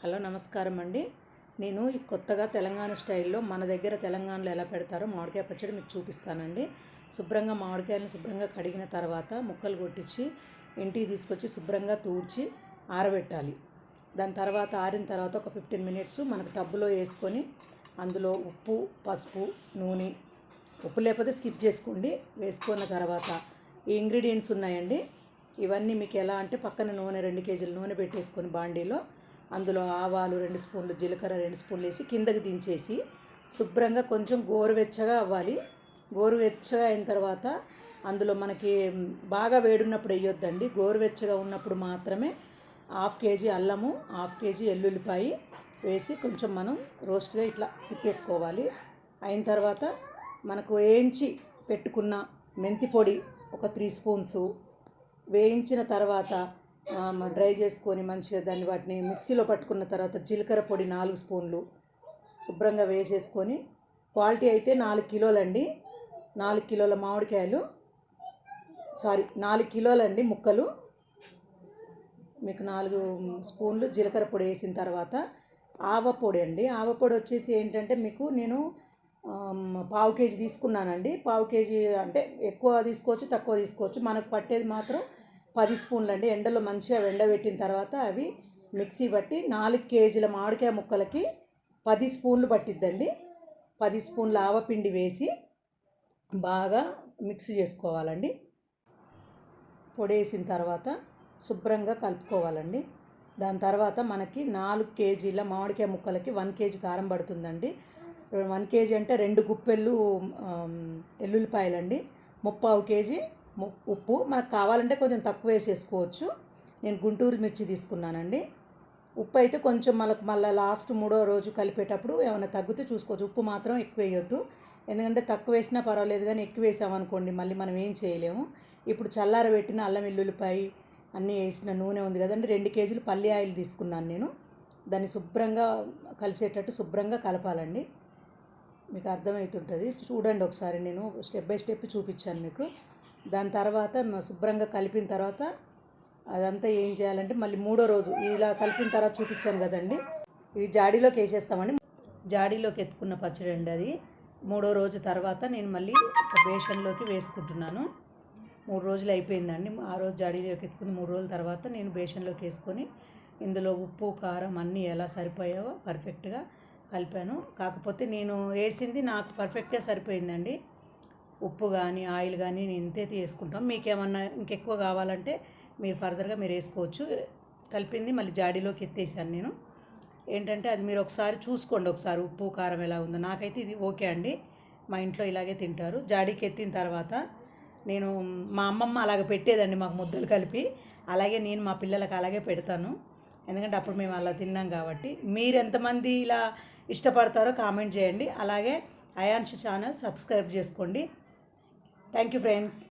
Hello నమస్కారం అండి. నేను ఈ కొత్తగా తెలంగాణ స్టైల్లో మన దగ్గర తెలంగాణలో ఎలా పెడతారో మామిడికాయ పచ్చడి మీకు చూపిస్తానండి. శుభ్రంగా మామిడికాయలను శుభ్రంగా కడిగిన తర్వాత ముక్కలు కొట్టించి ఇంటికి తీసుకొచ్చి శుభ్రంగా తూడ్చి ఆరబెట్టాలి. దాని తర్వాత ఆరిన తర్వాత ఒక ఫిఫ్టీన్ మినిట్స్ మనకు టబ్బులో వేసుకొని అందులో ఉప్పు పసుపు నూనె ఉప్పు లేకపోతే స్కిప్ చేసుకోండి. వేసుకున్న తర్వాత ఈ ఇంగ్రీడియంట్స్ ఉన్నాయండి. ఇవన్నీ మీకు ఎలా అంటే పక్కన నూనె రెండు కేజీల నూనె పెట్టేసుకొని బాండీలో అందులో ఆవాలు రెండు స్పూన్లు జీలకర్ర రెండు స్పూన్లు వేసి కిందకి దించేసి శుభ్రంగా కొంచెం గోరువెచ్చగా అవ్వాలి. గోరువెచ్చగా అయిన తర్వాత అందులో మనకి బాగా వేడున్నప్పుడు వేయొద్దండి. గోరువెచ్చగా ఉన్నప్పుడు మాత్రమే హాఫ్ కేజీ అల్లము హాఫ్ కేజీ ఎల్లుల్లిపాయి వేసి కొంచెం మనం రోస్ట్గా ఇట్లా తిప్పేసుకోవాలి. అయిన తర్వాత మనకు వేయించి పెట్టుకున్న మెంతి పొడి ఒక త్రీ స్పూన్సు వేయించిన తర్వాత డ్రై చేసుకొని మంచిగా దాన్ని వాటిని మిక్సీలో పట్టుకున్న తర్వాత జీలకర్ర పొడి నాలుగు స్పూన్లు శుభ్రంగా వేసేసుకొని క్వాలిటీ అయితే నాలుగు కిలోలండి. నాలుగు కిలోల మామిడికాయలు. సారీ నాలుగు కిలోలండి ముక్కలు. మీకు నాలుగు స్పూన్లు జీలకర్ర పొడి వేసిన తర్వాత ఆవపొడి అండి. ఆవపొడి వచ్చేసి ఏంటంటే మీకు నేను పావు కేజీ తీసుకున్నానండి. పావు కేజీ అంటే ఎక్కువ తీసుకోవచ్చు తక్కువ తీసుకోవచ్చు. మనకు పట్టేది మాత్రం పది స్పూన్లు అండి. ఎండలో మంచిగా ఎండబెట్టిన తర్వాత అవి మిక్సీ బట్టి నాలుగు కేజీల మామిడికాయ ముక్కలకి పది స్పూన్లు పట్టిద్దండి. పది స్పూన్ల ఆవపిండి వేసి బాగా మిక్స్ చేసుకోవాలండి. పొడేసిన తర్వాత శుభ్రంగా కలుపుకోవాలండి. దాని తర్వాత మనకి నాలుగు కేజీల మామిడికాయ ముక్కలకి వన్ కేజీ కారం పడుతుందండి. వన్ కేజీ అంటే రెండు గుప్పెళ్ళు ఎల్లుల్లిపాయలండి. ముప్పావు కేజీ ఉప్పు మనకు కావాలంటే కొంచెం తక్కువ వేసేసుకోవచ్చు. నేను గుంటూరు మిర్చి తీసుకున్నానండి. ఉప్పు అయితే కొంచెం మనకు మళ్ళీ లాస్ట్ మూడో రోజు కలిపేటప్పుడు ఏమైనా తగ్గితే చూసుకోవచ్చు. ఉప్పు మాత్రం ఎక్కువ వేయొద్దు. ఎందుకంటే తక్కువ వేసినా పర్వాలేదు కానీ ఎక్కువ వేసామనుకోండి మళ్ళీ మనం ఏం చేయలేము. ఇప్పుడు చల్లారబెట్టిన అల్లం వెల్లుల్లిపాయ అన్నీ వేసిన నూనె ఉంది కదండి. రెండు కేజీలు పల్లి ఆయిల్ తీసుకున్నాను నేను. దాన్ని శుభ్రంగా కలిసేటట్టు శుభ్రంగా కలపాలండి. మీకు అర్థమవుతుంటుంది. చూడండి ఒకసారి నేను స్టెప్ బై స్టెప్ చూపించాను మీకు. దాని తర్వాత శుభ్రంగా కలిపిన తర్వాత అదంతా ఏం చేయాలంటే మళ్ళీ మూడో రోజు ఇలా కలిపిన తర్వాత చూపించాను కదండి. ఇది జాడీలోకి వేసేస్తామండి. జాడీలోకి ఎత్తుకున్న పచ్చడి అండి అది. మూడో రోజు తర్వాత నేను మళ్ళీ బేషన్లోకి వేసుకుంటున్నాను. మూడు రోజులు అయిపోయిందండి. ఆ రోజు జాడీలోకి ఎత్తుకుని మూడు రోజుల తర్వాత నేను బేషన్లోకి వేసుకొని ఇందులో ఉప్పు కారం అన్నీ ఎలా సరిపోయావో పర్ఫెక్ట్గా కలిపాను. కాకపోతే నేను వేసింది నాకు పర్ఫెక్ట్గా సరిపోయిందండి. ఉప్పు కానీ ఆయిల్ కానీ నేను ఇంతే తీసుకుంటాం. మీకు ఏమన్నా ఇంకెక్కువ కావాలంటే మీరు ఫర్దర్గా మీరు వేసుకోవచ్చు. కలిపింది మళ్ళీ జాడీలోకి ఎత్తేసాను నేను. ఏంటంటే అది మీరు ఒకసారి చూసుకోండి ఒకసారి ఉప్పు కారం ఎలా ఉందో. నాకైతే ఇది ఓకే అండి. మా ఇంట్లో ఇలాగే తింటారు. జాడీకి ఎత్తిన తర్వాత నేను మా అమ్మమ్మ అలాగ పెట్టేదండి మాకు ముద్దలు కలిపి. అలాగే నేను మా పిల్లలకు అలాగే పెడతాను. ఎందుకంటే అప్పుడు మేము అలా తిన్నాం కాబట్టి. మీరు ఎంతమంది ఇలా ఇష్టపడతారో కామెంట్ చేయండి. అలాగే అయాన్షి ఛానల్ సబ్స్క్రైబ్ చేసుకోండి. Thank you, friends.